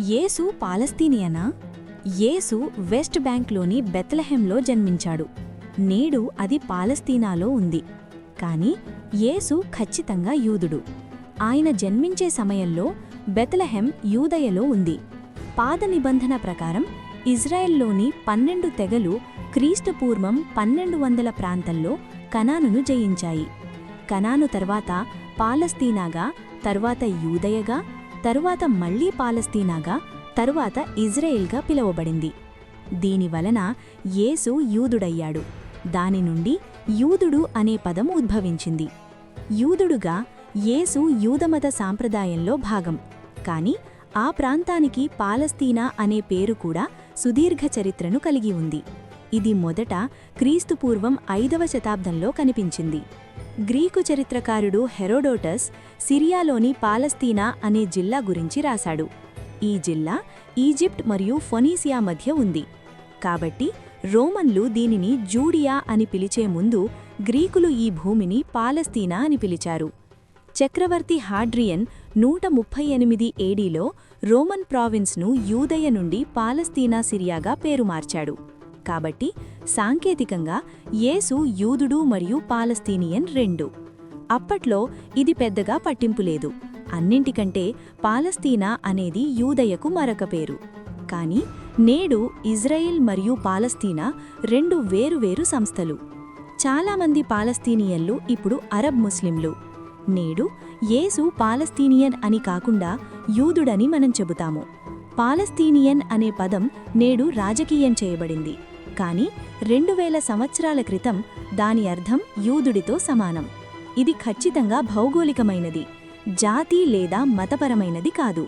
యేసు పాలస్తీనియనా? యేసు west బ్యాంక్లోని బెత్లహెంలో జన్మించాడు. నేడు అది పాలస్తీనాలో ఉంది. కాని యేసు ఖచ్చితంగా యూదుడు. ఆయన జన్మించే సమయంలో బెత్లహెం యూదయలో ఉంది. పాద నిబంధన ప్రకారం ఇజ్రాయెల్లోని పన్నెండు తెగలు క్రీస్తుపూర్వం పన్నెండు వందల ప్రాంతంలో కనానును జయించాయి. కనాను తర్వాత పాలస్తీనాగా తరువాత యూదయగా తరువాత మళ్ళీ పాలస్తీనాగా తరువాత ఇజ్రాయెల్గా పిలువబడింది. దీనివలన యేసు యూదుడయ్యాడు. దాని నుండి యూదుడు అనే పదం ఉద్భవించింది. యూదుడుగా యేసు యూదమత సాంప్రదాయంలో భాగం. కాని ఆ ప్రాంతానికి పాలస్తీనా అనే పేరు కూడా సుదీర్ఘ చరిత్రను కలిగి ఉంది. ఇది మొదట క్రీస్తుపూర్వం ఐదవ శతాబ్దంలో కనిపించింది. గ్రీకు చరిత్రకారుడు హెరోడోటస్ సిరియాలోని పాలస్తీనా అనే జిల్లా గురించి రాశాడు. ఈ జిల్లా ఈజిప్ట్ మరియు ఫొనీసియా మధ్య ఉంది. కాబట్టి రోమన్లు దీనిని జూడియా అని పిలిచే ముందు గ్రీకులు ఈ భూమిని పాలస్తీనా అని పిలిచారు. చక్రవర్తి హాడ్రియన్ నూట ముప్పై ఎనిమిది ఏడీలో రోమన్ ప్రావిన్స్ను యూదయ నుండి పాలస్తీనా సిరియాగా పేరు మార్చాడు. కాబట్టి సాంకేతికంగా యేసు యూదుడు మరియు పాలస్తీనియన్ రెండు. అప్పట్లో ఇది పెద్దగా పట్టింపులేదు అన్నింటికంటే పాలస్తీనా అనేది యూదయకు మరొక పేరు. కాని నేడు ఇజ్రాయిల్ మరియు పాలస్తీనా రెండు వేరువేరు సంస్థలు. చాలామంది పాలస్తీనియన్లు ఇప్పుడు అరబ్ ముస్లింలు. నేడు యేసు పాలస్తీనియన్ అని కాకుండా యూదుడని మనం చెబుతాము. పాలస్తీనియన్ అనే పదం నేడు రాజకీయం చేయబడింది. కాని రెండు వేల సంవత్సరాల క్రితం దాని అర్థం యూదుడితో సమానం. ఇది ఖచ్చితంగా భౌగోళికమైనది జాతి లేదా మతపరమైనది కాదు.